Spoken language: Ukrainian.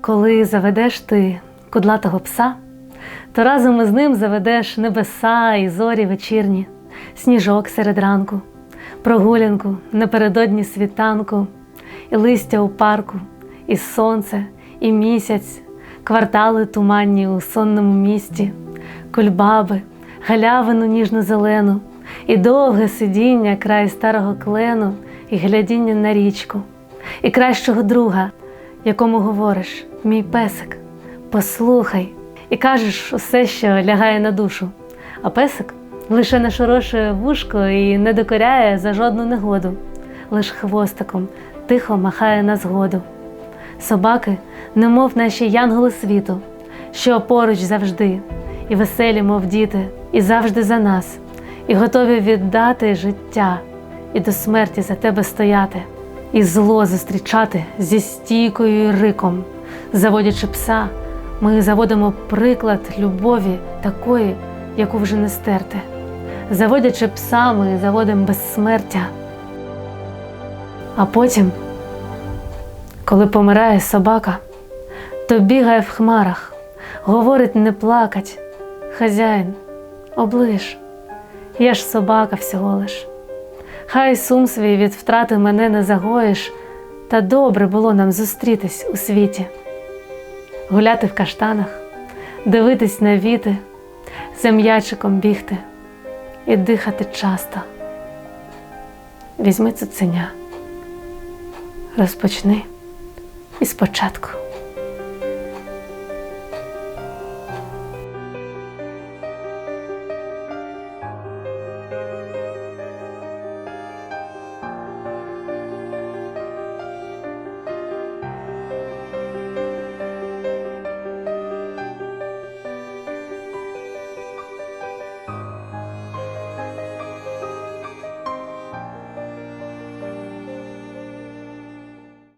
Коли заведеш ти кудлатого пса, то разом із ним заведеш небеса і зорі вечірні, сніжок серед ранку, прогулянку напередодні світанку, і листя у парку, і сонце, і місяць, квартали туманні у сонному місті, кульбаби, галявину ніжно-зелену, і довге сидіння край старого клену, і глядіння на річку, і кращого друга, якому говориш, мій песик, послухай, і кажеш усе, що лягає на душу. А песик лише нашорошує вушко і не докоряє за жодну негоду, лиш хвостиком тихо махає на згоду. Собаки, немов наші янголи світу, що поруч завжди, і веселі, мов діти, і завжди за нас, і готові віддати життя, і до смерті за тебе стояти, і зло зустрічати зі стійкою і риком. Заводячи пса, ми заводимо приклад любові такої, яку вже не стерти. Заводячи пса, ми заводимо безсмертя. А потім, коли помирає собака, то бігає в хмарах, говорить не плакать. Хазяїн, оближ, я ж собака всього лиш. Хай сум свій від втрати мене не загоїш, та добре було нам зустрітись у світі, гуляти в каштанах, дивитись на віти, за м'ячиком бігти і дихати часто. Візьми цуценя, розпочни із початку.